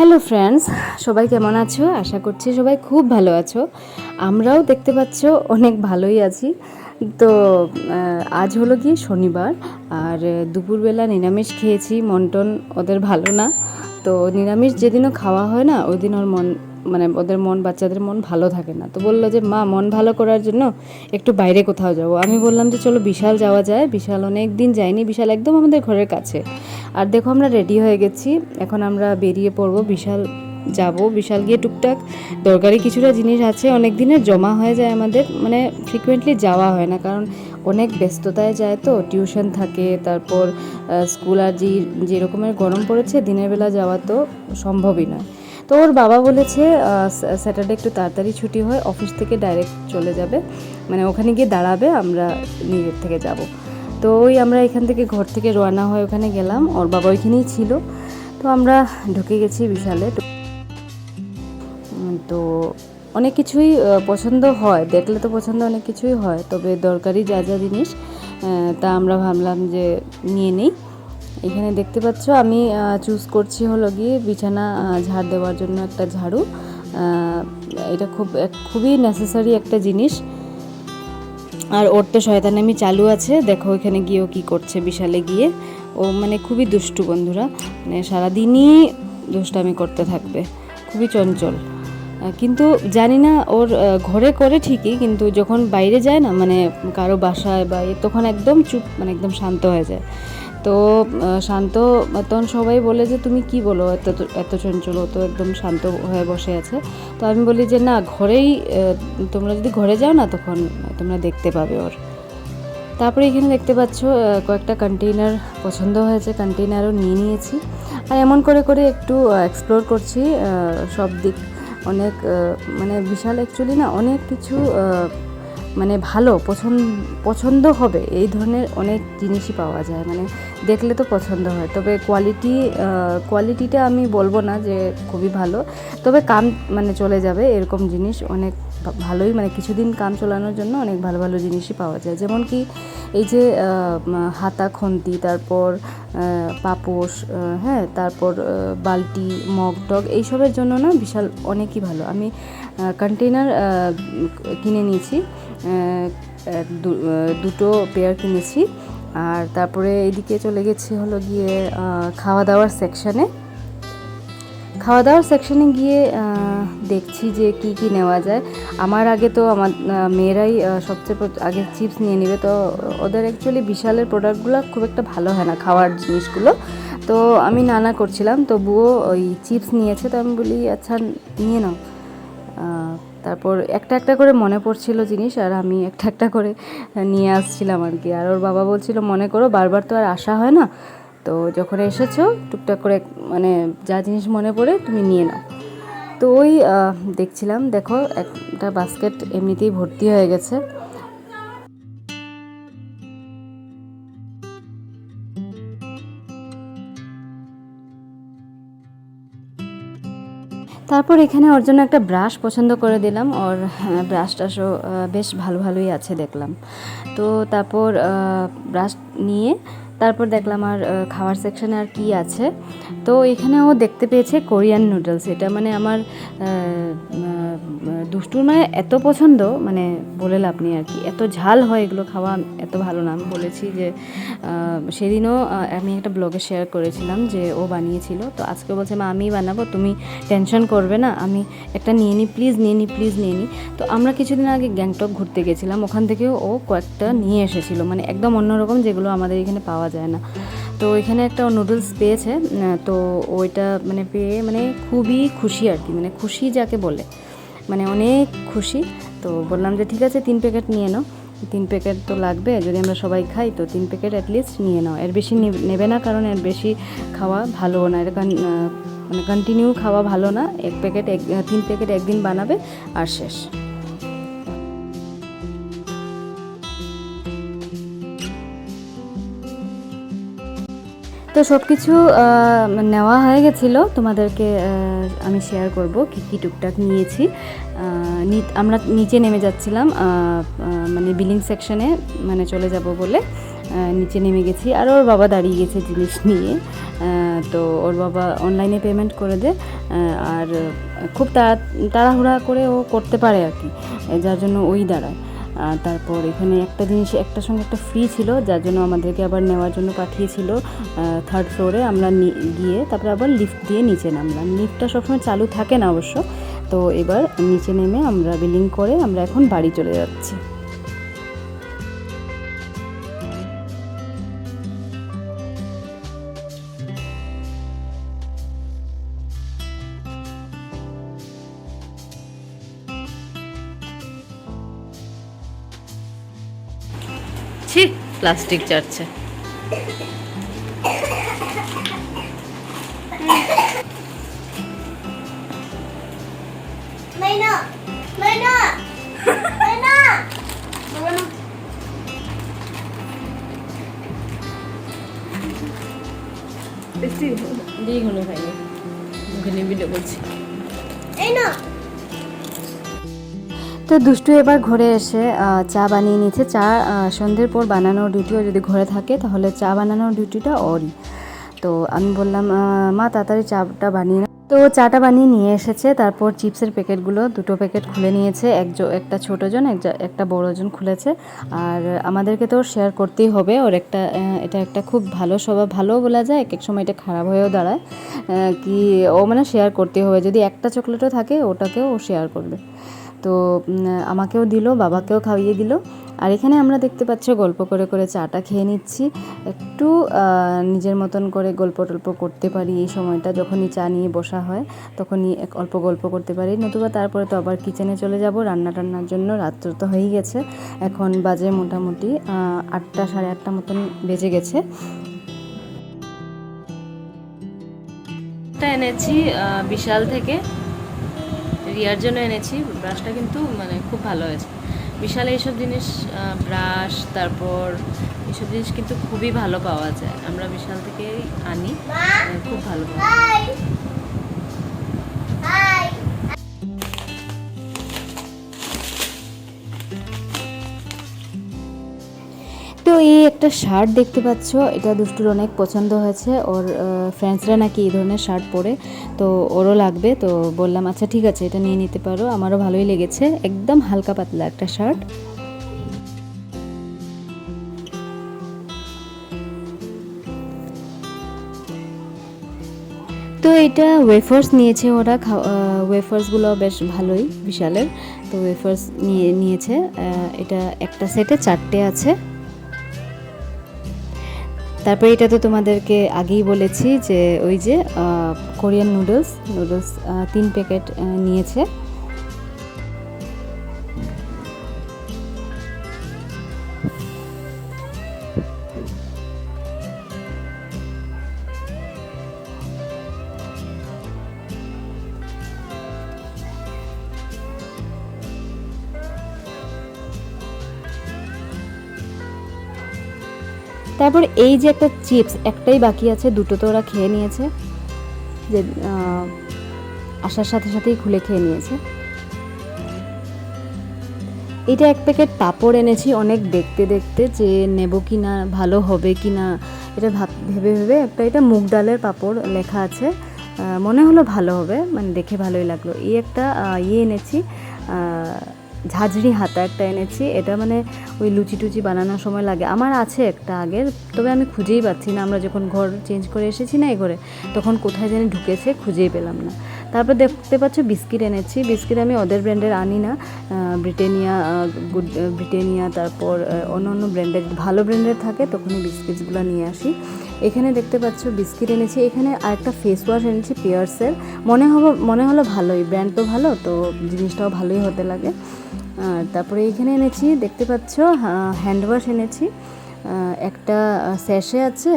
Hello friends, সবাই কেমন আছো? আশা করছি সবাই খুব ভালো আছো। আমরাও দেখতে পাচ্ছ অনেক ভালোই আছি। তো আজ হলো গিয়ে শনিবার, আর দুপুরবেলা নিরামিষ খেয়েছি, মন্টন ওদের ভালো না। তো নিরামিষ যেদিনও খাওয়া হয় না, ওই দিন ওর মন মানে ওদের মন, বাচ্চাদের মন ভালো থাকে না। তো বলল যে, মা, মন ভালো করার জন্য একটু বাইরে কোথাও যাব আমি বললাম যে, চলো বিশাল যাওয়া যায়। বিশাল অনেক দিন যাইনি বিশাল একদম আমাদের ঘরের কাছে। আর দেখো আমরা রেডি হয়ে গেছি। এখন আমরা বেরিয়ে পড়ব, বিশাল যাব, বিশাল গিয়ে টুকটাক দরকারি কিছুটা জিনিস আছে। অনেক দিনের জমা হয়ে যায় আমাদের মানে ফ্রিকুয়েন্টলি যাওয়া হয় না। কারণ অনেক ব্যস্ততায় যায় তো টিউশন থাকে, তারপর স্কুল আর যে যে রকমের গরম পড়েছে, দিনের বেলা যাওয়া তো সম্ভবই নয় তো ওর বাবা বলেছে স্যাটারডে একটু তাড়াতাড়ি ছুটি হয়, অফিস থেকে ডাইরেক্ট চলে যাবে। মানে ওখানে গিয়ে দাঁড়াবে, আমরা নিজের থেকে যাব। তো ওই আমরা এখান থেকে ঘর থেকে রওনা হয়ে ওখানে গেলাম, ওর বাবা ওইখানেই ছিল। তো আমরা ঢুকে গেছি বিশালে। তো অনেক কিছুই পছন্দ হয়, দেখলে তো পছন্দ অনেক কিছুই হয়, তবে দরকারি যা যা জিনিস তা আমরা ভাবলাম যে নিয়ে নিই। এখানে দেখতে পাচ্ছ আমি চুজ করছি হলো গিয়ে বিছানা ঝাড় দেওয়ার জন্য একটা ঝাড়ু। এটা খুব খুবই নেসেসারি একটা জিনিস। আর ওর তো শয়তানামি চালু আছে। দেখো ওইখানে গিয়েও কি করছে বিশালে গিয়ে। ও মানে খুবই দুষ্টু বন্ধুরা। মানে সারাদিনই দুষ্টামি করতে থাকবে। খুবই চঞ্চল। কিন্তু জানি না ওর ঘরে করে ঠিকই, কিন্তু যখন বাইরে যায় না মানে কারও বাসায় বা তখন একদম চুপ মানে একদম শান্ত হয়ে যায়। তো শান্ত, তখন সবাই বলে যে, তুমি কি বলো? এত এত চঞ্চল তো একদম শান্ত হয়ে বসে আছে। তো আমি বলি যে, না, ঘরেই তোমরা যদি ঘরে যাও না, তখন তোমরা দেখতে পাবে ওর। তারপরে এখানে দেখতে পাচ্ছ কয়েকটা কন্টেইনার পছন্দ হয়েছে কন্টেইনারও নিয়ে নিয়েছি। আর এমন করে করে একটু এক্সপ্লোর করছি সব দিক। অনেক মানে বিশাল অ্যাকচুয়ালি না, অনেক কিছু মানে ভালো, পছন্দ পছন্দ হবে, এই ধরনের অনেক জিনিসই পাওয়া যায়। মানে দেখলে তো পছন্দ হয়। তবে কোয়ালিটি কোয়ালিটিটা আমি বলব না যে খুবই ভালো। তবে কাম মানে চলে যাবে এরকম জিনিস। অনেক ভালোই মানে কিছুদিন কাম চলানোর জন্য অনেক ভালো ভালো জিনিসই পাওয়া যায়। যেমন কি এই যে হাতা, খন্তি, তারপর পাপোশ হ্যাঁ তারপর বালতি, মগ, টগ এইসবের জন্য না বিশাল অনেকই ভালো। আমি কন্টেনার কিনে নিয়েছি। দুটো পেয়ার কিনেছি। আর তারপরে এদিকে চলে গেছি হলো গিয়ে খাওয়া দাওয়ার সেকশানে খাওয়া দাওয়ার সেকশনে গিয়ে দেখছি যে কি কি নেওয়া যায়। আমার আগে তো আমার মেয়েরাই সবচেয়ে আগে চিপস নিয়ে নেবে। তো ওদের অ্যাকচুয়ালি বিশালের প্রোডাক্টগুলো খুব একটা ভালো হয় না খাওয়ার জিনিসগুলো। তো আমি নানা করছিলাম, তবুও ওই চিপস নিয়েছে, তো আমি বলি আচ্ছা নিয়ে নাও। তারপর একটা একটা করে মনে পড়ছিল জিনিস, আর আমি একটা একটা করে নিয়ে আসছিলাম আর কি। আর ওর বাবা বলছিল, মনে করো, বারবার তো আর আসা হয় না। তো যখন এসেছ, টুকটাক করে মানে যা জিনিস মনে পড়ে, তুমি নিয়ে নাও। তো ওই দেখছিলাম, দেখো, একটা বাস্কেট এমনিতেই ভর্তি হয়ে গেছে। তারপর এখানে ওর জন্য একটা ব্রাশ পছন্দ করে দিলাম। ওর ব্রাশ টাশও আহ, বেশ ভালো ভালোই আছে দেখলাম। তো তারপর ব্রাশ নিয়ে তারপর দেখলাম আর খাওয়ার সেকশানে আর কি আছে। তো এখানে ও দেখতে পেয়েছে কোরিয়ান নুডলস এটা মানে আমার দুষ্টুর মানে এত পছন্দ মানে বলে লাভ নেই আর কি। এত ঝাল হয় এগুলো খাওয়া, এত ভালো না। বলেছি যে সেদিনও আমি একটা ব্লগে শেয়ার করেছিলাম যে ও বানিয়েছিল। তো আজকে বলছে, মা আমি বানাবো, তুমি টেনশন করবে না। আমি একটা নিয়ে নিই প্লিজ নিয়ে নিই প্লিজ নিয়ে নিই তো আমরা কিছুদিন আগে গ্যাংটক ঘুরতে গেছিলাম। ওখান থেকেও ও কয়েকটা নিয়ে এসেছিল। মানে একদম অন্যরকম যেগুলো আমাদের এখানে পাওয়া যায় না। তো এখানে একটা নুডলস পেয়েছে তো ওইটা মানে পেয়ে মানে খুবই খুশি আর কি মানে খুশি যাকে বলে। মানে অনেক খুশি। তো বললাম যে ঠিক আছে, তিন প্যাকেট নিয়ে নাও। তিন প্যাকেট তো লাগবে, যদি আমরা সবাই খাই তো তিন প্যাকেট অ্যাটলিস্ট নিয়ে নাও। এর বেশি নেবে না, কারণ এর বেশি খাওয়া ভালো না। কান- মানে কন্টিনিউ খাওয়া ভালো না। এক প্যাকেট এক তিন প্যাকেট একদিন বানাবে আর শেষ। তো সব কিছু নেওয়া হয়ে গেছিল। তোমাদেরকে আমি শেয়ার করব কী কী টুকটাক নিয়েছি। আমরা নিচে নেমে যাচ্ছিলাম মানে বিলিং সেকশনে মানে চলে যাব বলে নিচে নেমে গেছি। আর ওর বাবা দাঁড়িয়ে গেছে জিনিস নিয়ে। তো ওর বাবা অনলাইনে পেমেন্ট করে দেয় আর খুব তাড়া তাড়াহুড়া করে ও করতে পারে আর কি, যার জন্য ওই দাঁড়ায়। তারপর এখানে একটা জিনিস একটা সঙ্গে একটা ফ্রি ছিল, যার জন্য আমাদেরকে আবার নেওয়ার জন্য পাঠিয়েছিল থার্ড ফ্লোরে আমরা গিয়ে তারপরে আবার লিফট দিয়ে নিচে নামলাম। লিফটটা সবসময় চালু থাকে না অবশ্য। তো এবার নিচে নেমে আমরা বিলিং করে আমরা এখন বাড়ি চলে যাচ্ছি। ছি প্লাস্টিক চাটছে! দিয়ে ঘুরে খাইনি মুখে নিয়ে ভিডিও করছি Aina! তো দুষ্টু এবার ঘরে এসে চা বানিয়ে নিয়েছে। চা সন্ধ্যের পর বানানোর ডিউটিও যদি ঘরে থাকে, তাহলে চা বানানোর ডিউটিটা ওরই। তো আমি বললাম মা, তাড়াতাড়ি চাটা বানিয়ে। তো চাটা বানিয়ে নিয়ে এসেছে। তারপর চিপসের প্যাকেটগুলো, দুটো প্যাকেট খুলে নিয়েছে। একজন একটা ছোটোজন একটা- একটা বড়জন খুলেছে। আর আমাদেরকে তো শেয়ার করতেই হবে। ওর একটা এটা একটা খুব ভালো স্বভাব, ভালো বলা যায়। এক এক সময় এটা খারাপ হয়েও দাঁড়ায়। কি ও মানে শেয়ার করতেই হবে। যদি একটা চকলেটও থাকে, ওটাকেও ও শেয়ার করবে। তো আমাকেও দিল, বাবাকেও খাইয়ে দিল। আর এখানে আমরা দেখতে পাচ্ছি গল্প করে করে চাটা খেয়ে নিচ্ছি। একটু নিজের মতন করে গল্প টল্প করতে পারি এই সময়টা, যখনই চা নিয়ে বসা হয়, তখনই এক অল্প গল্প করতে পারি। নতুবা তারপরে তো আবার কিচেনে চলে যাব, রান্না টান্নার জন্য রাত্র তো হয়েই গেছে। এখন বাজে মোটামুটি আটটা, সাড়ে আটটা মতন বেজে গেছে। এনেছি বিশাল থেকে। রিয়ার জন্য এনেছি। ব্রাশটা কিন্তু মানে খুব ভালো হয়েছে। বিশাল এইসব জিনিস ব্রাশ, তারপর এইসব জিনিস কিন্তু খুবই ভালো পাওয়া যায়। আমরা বিশাল থেকে আনি খুব ভালো পাওয়া যায়। এই একটা শার্ট দেখতে পাচ্ছ, এটা দুষ্টুর অনেক পছন্দ হয়েছে, ওর ফ্রেন্ডসরা নাকি এই ধরনের শার্ট পরে, তো ওরও লাগবে, তো বললাম আচ্ছা ঠিক আছে, এটা নিয়ে নিতে পারো, আমারও ভালোই লেগেছে, একদম হালকা পাতলা একটা শার্ট। তো এটা ওয়েফার্স নিয়েছে ওরা ওয়েফার্সগুলো বেশ ভালোই, বিশালের, তো ওয়েফার্স নিয়ে, নিয়েছে এটা একটা সেটে চারটে আছে। তারপরে এটা তো তোমাদেরকে আগেই বলেছি যে ওই যে কোরিয়ান নুডলস নুডলস তিন প্যাকেট নিয়েছে। তারপর এই যে একটা চিপস, একটাই বাকি আছে, দুটো তো ওরা খেয়ে নিয়েছে। যে আসার সাথে সাথেই খুলে খেয়ে নিয়েছে। এটা এক প্যাকেট পাঁপড় এনেছি, অনেক দেখতে দেখতে, যে নেব কি না ভালো হবে কি না এটা ভাব, ভেবে ভেবে একটা এটা মুগ ডালের পাঁপড় লেখা আছে। মনে হলো ভালো হবে মানে দেখে ভালোই লাগল। এই একটা ইয়ে এনেছি ঝাঁঝরি হাতা একটা এনেছি। এটা মানে ওই লুচি টুচি বানানোর সময় লাগে। আমার আছে একটা আগের, তবে আমি খুঁজেই পাচ্ছি না। আমরা যখন ঘর চেঞ্জ করে এসেছি না এই ঘরে, তখন কোথায় জানি ঢুকেছে, খুঁজেই পেলাম না। তারপর দেখতে পাচ্ছ বিস্কিট এনেছি। বিস্কিট আমি ওদের ব্র্যান্ডের আনি না। ব্রিটেনিয়া গুড ব্রিটেনিয়া, তারপর অন্য অন্য ব্র্যান্ডের, ভালো ব্র্যান্ডের থাকে তখনই বিস্কিটসগুলো নিয়ে আসি। এখানে দেখতে পাচ্ছ বিস্কিট এনেছি। এখানে আরেকটা ফেস ওয়াশ এনেছি পিয়ার্সের মনে হলো মনে হলো ভালোই। ব্র্যান্ড তো ভালো, তো জিনিসটাও ভালোই হতে লাগে। তারপরে এখানে এনেছি, দেখতে পাচ্ছ হ্যান্ড ওয়াশ এনেছি। একটা স্যাশে আছে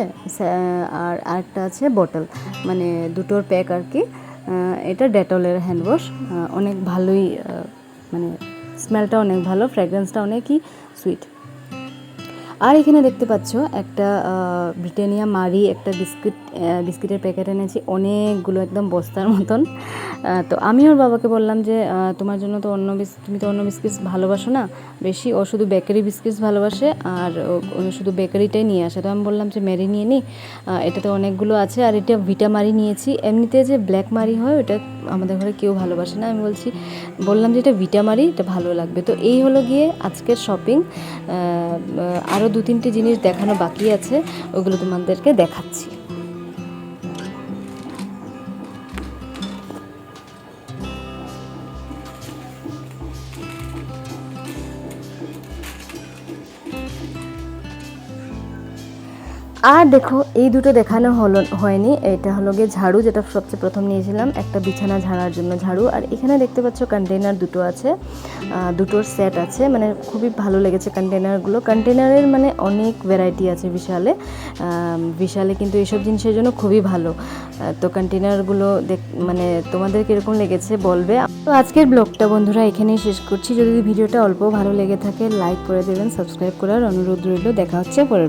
আর আরেকটা আছে বটল মানে দুটোর প্যাক আর কি। এটা ডেটলের হ্যান্ড ওয়াশ অনেক ভালোই মানে স্মেলটা অনেক ভালো ফ্র্যাগরেন্সটা অনেকই সুইট আর এখানে দেখতে পাচ্ছ একটা ব্রিটানিয়া মারি একটা বিস্কিট বিস্কিটের প্যাকেট এনেছি অনেকগুলো একদম বস্তার মতন। তো আমি ওর বাবাকে বললাম যে তোমার জন্য তো অন্য তুমি তো অন্য বিস্কিট ভালোবাসো না? বেশি ও শুধু বেকারি বিস্কিট ভালোবাসে আর শুধু বেকারিটাই নিয়ে আসে। তো আমি বললাম যে মেরি নিয়ে আহ, এটাতে অনেকগুলো আছে আর এটা ভিটা মারি নিয়েছি। এমনিতে যে ব্ল্যাক মারি হয় ওটা আমাদের ঘরে কেউ ভালোবাসে না। আমি বলছি বললাম যে এটা ভিটা মারি এটা ভালো লাগবে। তো এই হলো গিয়ে আজকের শপিং। আরও দু তিনটে জিনিস দেখানো বাকি আছে ওগুলো তোমাদেরকে দেখাচ্ছি। আর দেখো, এই দুটো দেখানো হলো, হয়নি। এটা হলো গিয়ে ঝাড়ু, যেটা সবচেয়ে প্রথম নিয়েছিলাম। একটা বিছানা ঝাড়ার জন্য ঝাড়ু। আর এখানে দেখতে পাচ্ছ কন্টেনার দুটো আছে। দুটোর সেট আছে। মানে খুবই ভালো লেগেছে কন্টেনারগুলো কন্টেনারের মানে অনেক ভ্যারাইটি আছে বিশালে। বিশালে কিন্তু এইসব জিনিসের জন্য খুবই ভালো। তো কন্টেনারগুলো দেখ মানে তোমাদের কীরকম লেগেছে বলবে? তো আজকের ব্লগটা বন্ধুরা এখানেই শেষ করছি। যদি ভিডিওটা অল্প ভালো লেগে থাকে লাইক করে দেবেন সাবস্ক্রাইব করার অনুরোধ রইল। দেখা হচ্ছে পরের